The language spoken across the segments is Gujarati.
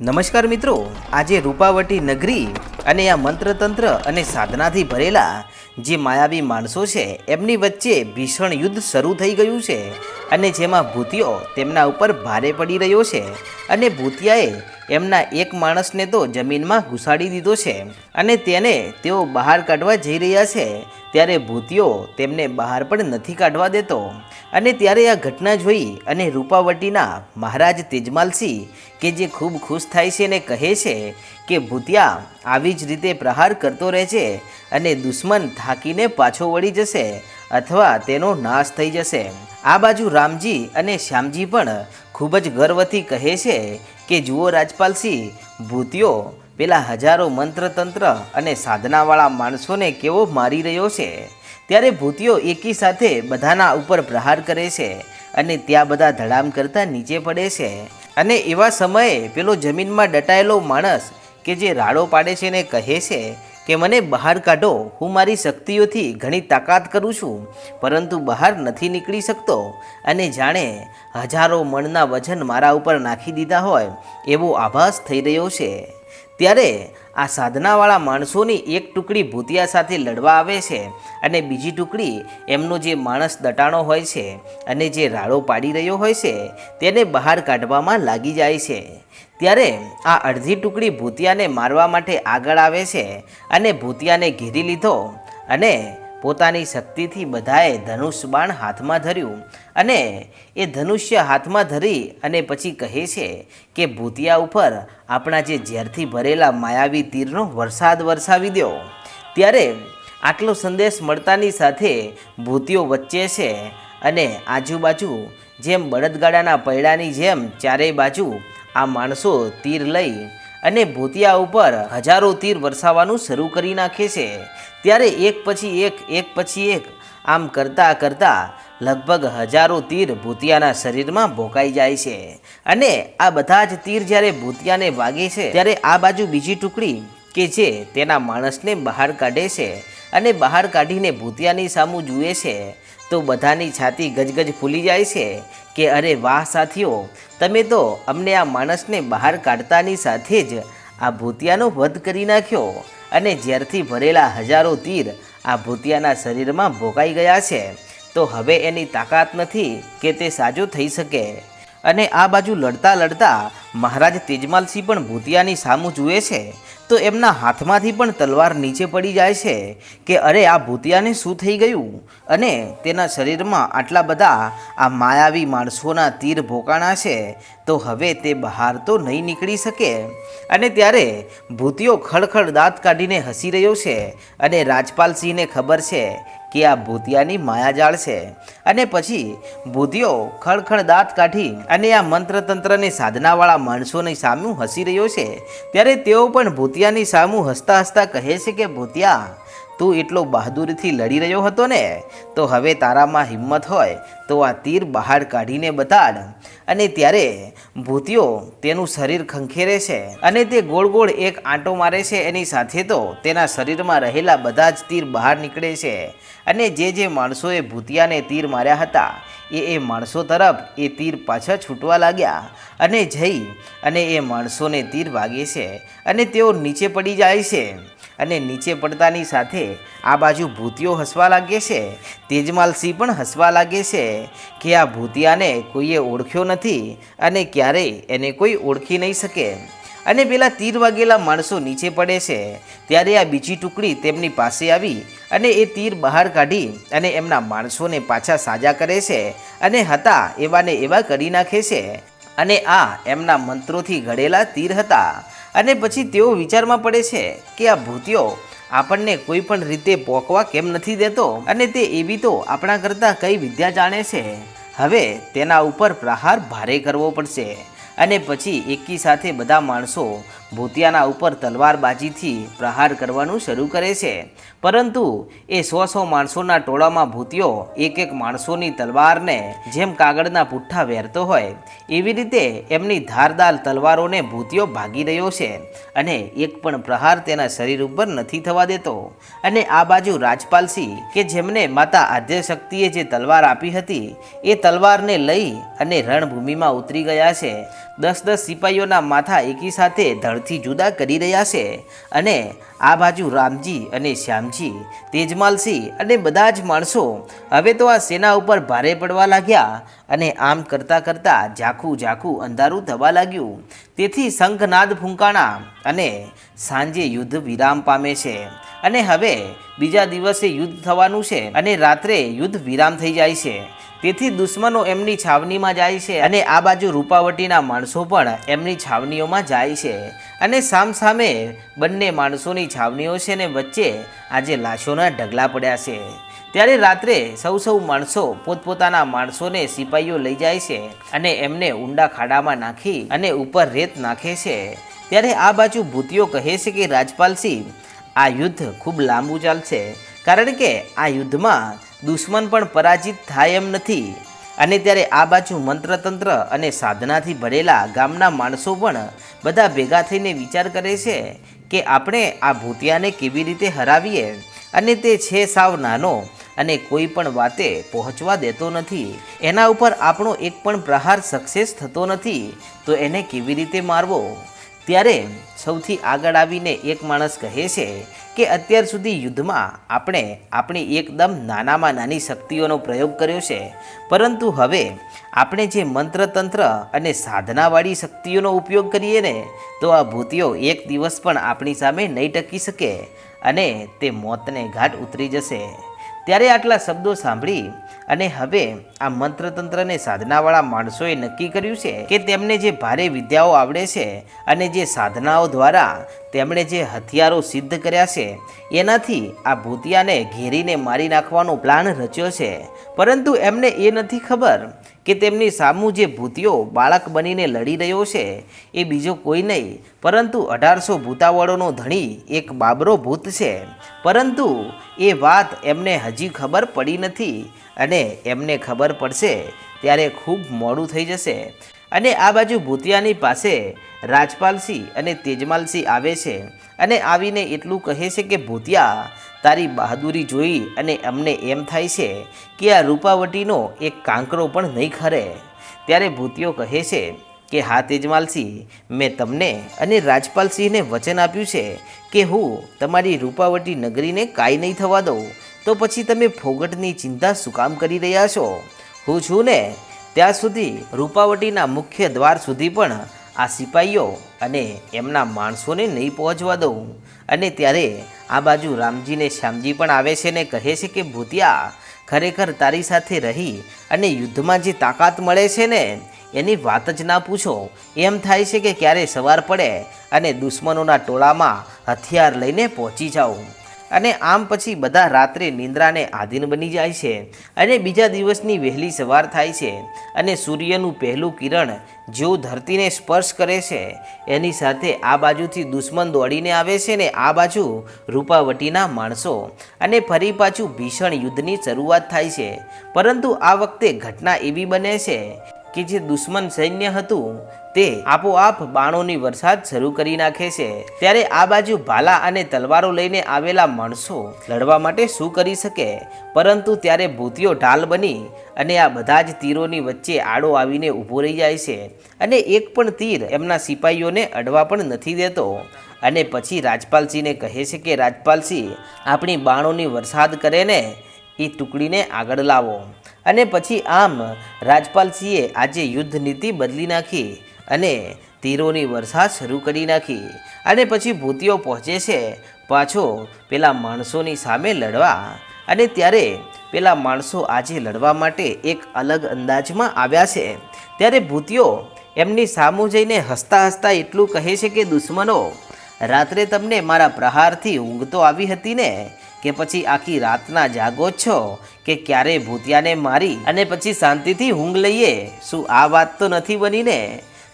નમસ્કાર મિત્રો. આજે રૂપાવટી નગરી અને આ મંત્રતંત્ર અને સાધનાથી ભરેલા જે માયાવી માણસો છે, એમની વચ્ચે ભીષણ યુદ્ધ શરૂ થઈ ગયું છે અને જેમાં ભૂતિયો તેમના ઉપર ભારે પડી રહ્યો છે અને ભૂતિયાએ એમના એક માણસને તો જમીનમાં ઘુસાડી દીધો છે અને તેને તેઓ બહાર કાઢવા જઈ રહ્યા છે, ત્યારે ભૂતિયો તેમને બહાર પણ નથી કાઢવા દેતો. અને ત્યારે આ ઘટના જોઈ અને રૂપાવટીના મહારાજ તેજમાલસિંહ, કે જે ખૂબ ખુશ થાય છે અને કહે છે કે, ભૂતિયા, આવી જ રીતે પ્રહાર કરતો રહે છે અને દુશ્મન થાકીને પાછો વળી જશે અથવા તેનો નાશ થઈ જશે. આ બાજુ રામજી અને શ્યામજી પણ ખૂબ જ ગર્વથી કહે છે કે, જુઓ રાજપાલસિંહ, ભૂતિયો, પેલા હજારો મંત્રતંત્ર અને સાધનાવાળા માણસોને કેવો મારી રહ્યો છે. ત્યારે ભૂતિઓ એકી સાથે બધાના ઉપર પ્રહાર કરે છે અને ત્યાં બધા ધડામ કરતા નીચે પડે છે. અને એવા સમયે પેલો જમીનમાં ડટાયેલો માણસ કે જે રાડો પાડે છે ને કહે છે કે, મને બહાર કાઢો, હું મારી શક્તિઓથી ઘણી તાકાત કરું છું, પરંતુ બહાર નથી નીકળી શકતો. અને જાણે હજારો મણના વજન મારા ઉપર નાખી દીધા હોય એવો આભાસ થઈ રહ્યો છે. ત્યારે આ સાધનાવાળા માણસોની એક ટુકડી ભૂતિયા સાથે લડવા આવે છે અને બીજી ટુકડી એમનો જે માણસ દટાણો હોય છે અને જે રાડો પાડી રહ્યો હોય છે તેને બહાર કાઢવામાં લાગી જાય છે. ત્યારે આ અડધી ટુકડી ભૂતિયાને મારવા માટે આગળ આવે છે અને ભૂતિયાને ઘેરી લીધો અને પોતાની શક્તિથી બધાએ ધનુષ બાણ હાથમાં ધર્યું અને એ ધનુષ્ય હાથમાં ધરી અને પછી કહે છે કે ભૂતિયા ઉપર આપણા જે ઝેરથી ભરેલા માયાવી તીરનો વરસાદ વરસાવી દો. ત્યારે આટલો સંદેશ મળતાની સાથે ભૂતિઓ વચ્ચે છે અને આજુબાજુ જેમ બળદગાડાના પૈડાની જેમ ચારેય બાજુ આ માણસો તીર લઈ અને ભૂતિયા ઉપર હજારો તીર વરસાવવાનું શરૂ કરી નાખે છે. ત્યારે એક પછી એક એક પછી એક, આમ કરતાં કરતાં લગભગ હજારો તીર ભૂતિયાના શરીરમાં ભોકાઈ જાય છે. અને આ બધા જ તીર જ્યારે ભૂતિયાને વાગે છે, ત્યારે આ બાજુ બીજી ટુકડી કે જે તેના માણસને બહાર કાઢે છે અને બહાર કાઢીને ભૂતિયાની સામું જુએ છે. તો બધાની છાતી ગજગજ ફૂલી જાય છે કે અરે વાહ સાથીઓ, તમે તો અમને આ માણસને બહાર કાઢતાની સાથે જ આ ભૂતિયાનો વધ કરી નાખ્યો અને ઝેરથી ભરેલા હજારો તીર આ ભૂતિયાના શરીરમાં ભોગાઈ ગયા છે, તો હવે એની તાકાત નથી કે તે સાજો થઈ શકે. અને આ બાજુ લડતા લડતા મહારાજ તેજમાલસિંહ પણ ભૂતિયાની સામું જુએ છે. તો એમના હાથમાંથી પણ તલવાર નીચે પડી જાય છે કે અરે આ ભૂતિયાને શું થઈ ગયું? અને તેના શરીરમાં આટલા બધા આ માયાવી માણસોના તીર ભોકાણા છે. તો હવે તે બહાર તો નહીં નીકળી શકે. અને ત્યારે ભૂતિયો ખડખડ દાંત કાઢીને હસી રહ્યો છે અને રાજપાલસિંહને ખબર છે કે આ ભૂતિયાની માયાજાળ છે. અને પછી ભૂતિયો ખડખડ દાંત કાઢી અને આ મંત્રતંત્રની સાધનાવાળા માણસોની સામું હસી રહ્યો છે. ત્યારે તેઓ પણ ભૂતિયાની સામું હસતા હસતા કહે છે કે, ભૂતિયા, તું એટલો બહાદુરથી લડી રહ્યો હતો ને? તો હવે તારામાં હિંમત હોય તો આ તીર બહાર કાઢીને બતાડ. અને ત્યારે ભૂતિયો તેનું શરીર ખંખેરે છે અને તે ગોળ ગોળ એક આંટો મારે છે. એની સાથે તો તેના શરીરમાં રહેલા બધા જ તીર બહાર નીકળે છે. અને જે જે માણસોએ ભૂતિયાને તીર માર્યા હતા, એ એ માણસો તરફ એ તીર પાછા છૂટવા લાગ્યા અને જઈ અને એ માણસોને તીર વાગે છે અને તેઓ નીચે પડી જાય છે અને નીચે પડતાની સાથે આ બાજુ ભૂતિયો હસવા લાગે છે, તેજમાલસિંહ પણ હસવા લાગે છે કે આ ભૂતિયાને કોઈએ ઓળખ્યો નથી અને ક્યારેય એને કોઈ ઓળખી નહીં શકે. અને પેલા તીર વાગેલા માણસો નીચે પડે છે, ત્યારે આ બીજી ટુકડી તેમની પાસે આવી અને એ તીર બહાર કાઢી અને એમના માણસોને પાછા સાજા કરે છે અને હતા એવાને એવા કરી નાખે છે. અને આ એમના મંત્રોથી ઘડેલા તીર હતા. અને પછી તેઓ વિચારમાં પડે છે કે આ ભૂતિયો આપણને કોઈ પણ રીતે પોકવા કેમ નથી દેતો? અને તે એવી તો આપણા કરતાં કઈ વિદ્યા જાણે છે. હવે તેના ઉપર પ્રહાર ભારે કરવો પડશે. અને પછી એકી સાથે બધા માણસો ભૂતિયાના ઉપર તલવારબાજીથી પ્રહાર કરવાનું શરૂ કરે છે. પરંતુ એ સો સો માણસોના ટોળામાં ભૂતિયો એક એક માણસોની તલવારને જેમ કાગળના પુઠ્ઠા વેરતો હોય, એવી રીતે એમની ધારદાર તલવારોને ભૂતિયો ભાગી રહ્યો છે અને એક પણ પ્રહાર તેના શરીર ઉપર નથી થવા દેતો. અને આ બાજુ રાજપાલસિંહ, કે જેમને માતા આદ્યશક્તિએ જે તલવાર આપી હતી, એ તલવારને લઈ અને રણભૂમિમાં ઉતરી ગયા છે. દસ દસ સિપાહીઓના માથા એકી સાથે ધડથી જુદા કરી રહ્યા છે અને આ બાજુ રામજી અને શ્યામજી તેજમાલસિંહ અને બધા જ માણસો હવે તો આ સેના ઉપર ભારે પડવા લાગ્યા અને આમ કરતાં કરતાં ઝાખું ઝાખું અંધારું થવા લાગ્યું. તેથી શંખનાદ ફૂંકાણા અને સાંજે યુદ્ધ વિરામ પામે છે અને હવે બીજા દિવસે યુદ્ધ થવાનું છે અને રાત્રે યુદ્ધ વિરામ થઈ જાય છે. તેથી દુશ્મનો એમની છાવણીમાં જાય છે અને આ બાજુ રૂપાવટીના માણસો પણ એમની છાવણીઓમાં જાય છે. અને સામસામે બંને માણસોની છાવણીઓ છે ને વચ્ચે આજે લાશોના ઢગલા પડ્યા છે. ત્યારે રાત્રે સૌ સૌ માણસો પોતપોતાના માણસોને સિપાહીઓ લઈ જાય છે અને એમને ઊંડા ખાડામાં નાખી અને ઉપર રેત નાખે છે. ત્યારે આ બાજુ ભૂતિઓ કહે છે કે રાજપાલસિંહ, આ યુદ્ધ ખૂબ લાંબુ ચાલશે. કારણ કે આ યુદ્ધમાં દુશ્મન પણ પરાજિત થાય એમ નથી. અને ત્યારે આ બાજુ મંત્રતંત્ર અને સાધનાથી ભરેલા ગામના માણસો પણ બધા ભેગા થઈને વિચાર કરે છે કે આપણે આ ભૂતિયાને કેવી રીતે હરાવીએ? અને તે છે સાવ નાનો અને કોઈ પણ વાતે પહોંચવા દેતો નથી. એના ઉપર આપણો એક પણ પ્રહાર સક્સેસ થતો નથી. તો એને કેવી રીતે મારવો? ત્યારે સૌથી આગળ આવીને એક માણસ કહે છે કે અત્યાર સુધી યુદ્ધમાં આપણે આપણી એકદમ નાનામાં નાની શક્તિઓનો પ્રયોગ કર્યો છે. પરંતુ હવે આપણે જે મંત્રતંત્ર અને સાધનાવાળી શક્તિઓનો ઉપયોગ કરીએ ને, તો આ ભૂતિઓ એક દિવસ પણ આપણી સામે નહીં ટકી શકે અને તે મોતને ઘાટ ઉતરી જશે. ત્યારે આટલા શબ્દો સાંભળી અને હવે આ મંત્રતંત્રને સાધનાવાળા માણસોએ નક્કી કર્યું છે કે તેમને જે ભારે વિદ્યાઓ આવડે છે અને જે સાધનાઓ દ્વારા તેમણે જે હથિયારો સિદ્ધ કર્યા છે, એનાથી આ ભૂતિયાને ઘેરીને મારી નાખવાનો પ્લાન રચ્યો છે. પરંતુ એમને એ નથી ખબર કે તેમની સામું જે ભૂતિયો બાળક બનીને લડી રહ્યો છે, એ બીજો કોઈ નહીં. પરંતુ અઢારસો ભૂતાવળોનો ધણી એક બાબરો ભૂત છે. પરંતુ એ વાત એમને હજી ખબર પડી નથી અને એમને ખબર પડશે ત્યારે ખૂબ મોડું થઈ જશે. અને આ બાજુ ભૂતિયાની પાસે રાજપાલસિંહ અને તેજમાલસિંહ આવે છે અને આવીને એટલું કહે છે કે, ભૂતિયા, તારી બહાદુરી જોઈ અને અમને એમ થાય છે કે આ રૂપાવટીનો એક કાંકરો પણ નહીં ખરે. ત્યારે ભૂતિયો કહે છે કે, હા, તેજમાલસિંહ, મેં તમને અને રાજપાલસિંહને વચન આપ્યું છે કે હું તમારી રૂપાવટી નગરીને કાંઈ નહીં થવા દઉં. તો પછી તમે ફોગટની ચિંતા શું કામ કરી રહ્યા છો? હું છું ને ત્યાં સુધી રૂપાવટીના મુખ્ય દ્વાર સુધી પણ આ સિપાહીઓ અને એમના માણસોને નહીં પહોંચવા દઉં. અને ત્યારે આ બાજુ રામજીને શ્યામજી પણ આવે છે ને કહે છે કે, ભૂતિયા, ખરેખર તારી સાથે રહી અને યુદ્ધમાં જે તાકાત મળે છે ને, એની વાત જ ના પૂછો. એમ થાય છે કે ક્યારે સવાર પડે અને દુશ્મનોના ટોળામાં હથિયાર લઈને પહોંચી જાઉં. અને આમ પછી બધા રાત્રે નિંદ્રાને આધીન બની જાય છે અને બીજા દિવસની વહેલી સવાર થાય છે અને સૂર્યનું પહેલું કિરણ જેવું ધરતીને સ્પર્શ કરે છે, એની સાથે આ બાજુથી દુશ્મન દોડીને આવે છે ને આ બાજુ રૂપાવટીના માણસો અને ફરી પાછું ભીષણ યુદ્ધની શરૂઆત થાય છે. પરંતુ આ વખતે ઘટના એવી બને છે કે જે દુશ્મન સૈન્ય હતું, તે આપોઆપ બાણોની વરસાદ શરૂ કરી નાખે છે. ત્યારે આ બાજુ ભાલા અને તલવારો લઈને આવેલા માણસો લડવા માટે શું કરી શકે? પરંતુ ત્યારે ભૂતિયો ઢાલ બની અને આ બધા જ તીરોની વચ્ચે આડો આવીને ઊભો રહી જાય છે અને એક પણ તીર એમના સિપાહીઓને અડવા પણ નથી દેતો. અને પછી રાજપાલસિંહને કહે છે કે રાજપાલસિંહ આપણી બાણોની વરસાદ કરે ને એ ટુકડીને આગળ લાવો. અને પછી આમ રાજપાલસિંહે આજે યુદ્ધ નીતિ બદલી નાખી અને તીરોની વરસાદ શરૂ કરી નાખી. અને પછી ભૂતિઓ પહોંચે છે. પાછો પેલા માણસોની સામે લડવા. અને ત્યારે પેલા માણસો આજે લડવા માટે એક અલગ અંદાજમાં આવ્યા છે. ત્યારે ભૂતિઓ એમની સામું જઈને હસતા હસતા એટલું કહે છે કે, દુશ્મનો, રાત્રે તમને મારા પ્રહારથી ઊંઘ તો આવી હતી ને? કે પછી આખી રાતના જાગો છો કે ક્યારે ભૂતિયાને મારી અને પછી શાંતિથી ઊંઘ લઈએ? શું આ વાત તો નથી બનીને?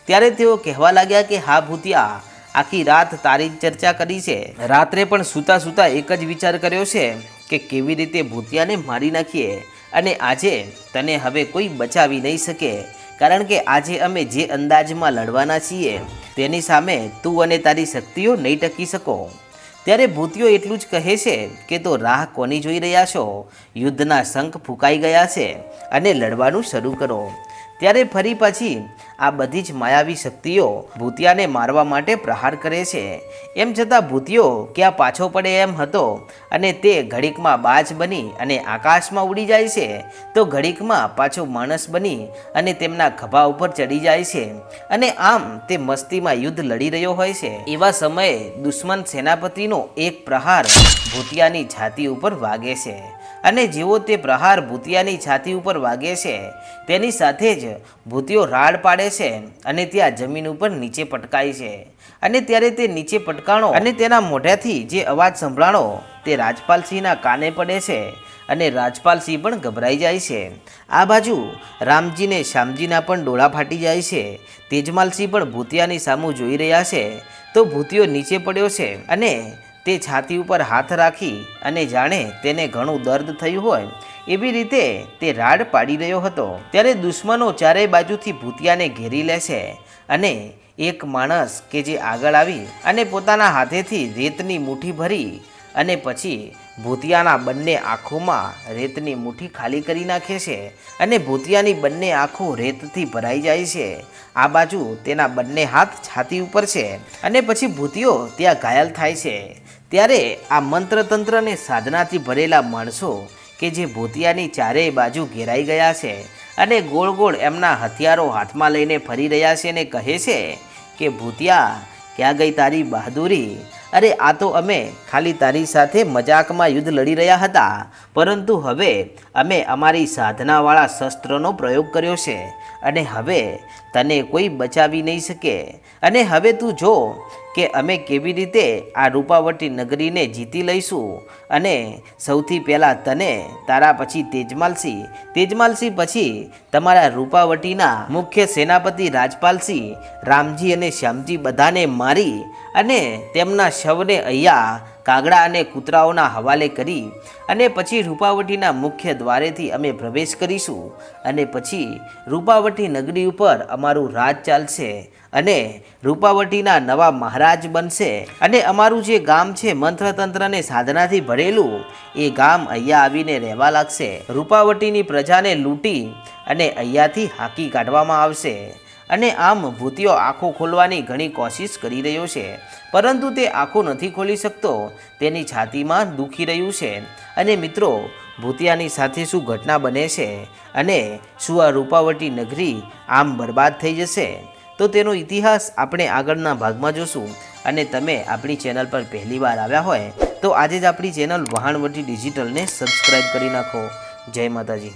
ત્યારે તેઓ કહેવા લાગ્યા કે હા ભૂતિયા, આખી રાત તારી ચર્ચા કરી છે. રાત્રે પણ સૂતા સૂતા એક જ વિચાર કર્યો છે કે કેવી રીતે ભૂતિયાને મારી નાખીએ? અને આજે તને હવે કોઈ બચાવી નહીં શકે. કારણ કે આજે અમે જે અંદાજમાં લડવાના છીએ, તેની સામે તું અને તારી શક્તિઓ નહીં ટકી શકો. ત્યારે ભૂતિઓ એટલું જ કહે છે કે તો રાહ કોની જોઈ રહ્યા છો? યુદ્ધના શંખ ફૂંકાઈ ગયા છે અને લડવાનું શરૂ કરો. ત્યારે ફરી પાછી આ બધી જ માયાવી શક્તિઓ ભૂતિયાને મારવા માટે પ્રહાર કરે છે. એમ છતાં ભૂતિયો ક્યાં પાછો પડે એમ હતો અને તે ઘડીકમાં બાજ બની અને આકાશમાં ઉડી જાય છે, તો ઘડીકમાં પાછો માણસ બની અને તેમના ખભા ઉપર ચડી જાય છે અને આમ તે મસ્તીમાં યુદ્ધ લડી રહ્યો હોય છે. એવા સમયે દુશ્મન સેનાપતિનો એક પ્રહાર ભૂતિયાની છાતી ઉપર વાગે છે. અને જેવો તે પ્રહાર ભૂતિયાની છાતી ઉપર વાગે છે, તેની સાથે જ ભૂતિયો રાડ પાડે છે અને ત્યાં જમીન ઉપર નીચે પટકાય છે. અને ત્યારે તે નીચે પટકાણો અને તેના મોઢાથી જે અવાજ સંભળાણો, તે રાજપાલસિંહના કાને પડે છે અને રાજપાલસિંહ પણ ગભરાઈ જાય છે. આ બાજુ રામજીને શ્યામજીના પણ ડોળા ફાટી જાય છે. તેજમાલસિંહ પણ ભૂતિયાની સામું જોઈ રહ્યા છે. તો ભૂતિયો નીચે પડ્યો છે અને તે છાતી ઉપર હાથ રાખી અને જાણે તેને ઘણું દર્દ થયું હોય, એવી રીતે તે રાડ પાડી રહ્યો હતો. ત્યારે દુશ્મનો ચારેય બાજુથી ભૂતિયાને ઘેરી લે છે અને એક માણસ કે જે આગળ આવી અને પોતાના હાથેથી રેતની મુઠ્ઠી ભરી અને પછી ભૂતિયાના બંને આંખોમાં રેતની મુઠ્ઠી ખાલી કરી નાખે છે અને ભૂતિયાની બંને આંખો રેતથી ભરાઈ જાય છે. આ બાજુ તેના બંને હાથ છાતી ઉપર છે અને પછી ભૂતિયો ત્યાં ઘાયલ થાય છે. ત્યારે આ મંત્ર તંત્ર સાધનાથી ભરેલા માણસો કે જે ભૂતિયાની ચારેય બાજુ ઘેરાઈ ગયા છે અને ગોળ ગોળ એમના હથિયારો હાથમાં લઈને ફરી રહ્યા છે અને કહે છે કે, ભૂતિયા, ક્યાં ગઈ તારી બહાદુરી? અરે, આ તો અમે ખાલી તારી સાથે મજાકમાં યુદ્ધ લડી રહ્યા હતા. પરંતુ હવે અમે અમારી સાધનાવાળા શસ્ત્રનો પ્રયોગ કર્યો છે. અને હવે તને કોઈ બચાવી નહીં શકે. અને હવે તું જો કે અમે કેવી રીતે આ રૂપાવટી નગરીને જીતી લઈશું? અને સૌથી પહેલાં તને, તારા પછી તેજમાલસિંહ તેજમાલસિંહ પછી તમારા રૂપાવટીના મુખ્ય સેનાપતિ રાજપાલસિંહ રામજી અને શ્યામજી બધાને મારી અને તેમના શવને અહીંયા કાગડા અને કૂતરાઓના હવાલે કરી અને પછી રૂપાવટીના મુખ્ય દ્વારેથી અમે પ્રવેશ કરીશું અને પછી રૂપાવટી નગરી ઉપર અમારું રાજ ચાલશે અને રૂપાવટીના નવા મહારાજ બનશે અને અમારું જે ગામ છે મંત્રતંત્રને સાધનાથી ભરેલું, એ ગામ અહીંયા આવીને રહેવા લાગશે. રૂપાવટીની પ્રજાને લૂંટી અને અહીંયાથી હાંકી કાઢવામાં આવશે. અને આમ ભૂતિયો આંખો ખોલવાની ઘણી કોશિશ કરી રહ્યો છે. પરંતુ તે આંખો નથી ખોલી શકતો. તેની છાતીમાં દુખી રહ્યું છે. અને મિત્રો, ભૂતિયાની સાથે શું ઘટના બને છે? અને શું આ રૂપાવટી નગરી આમ બરબાદ થઈ જશે? તો તેનો ઇતિહાસ આપણે આગળના ભાગમાં જોશું. અને તમે આપણી ચેનલ પર પહેલીવાર આવ્યા હોય, તો આજે જ આપણી ચેનલ વહાણવટી ડિજિટલને સબસ્ક્રાઈબ કરી નાખો. જય માતાજી.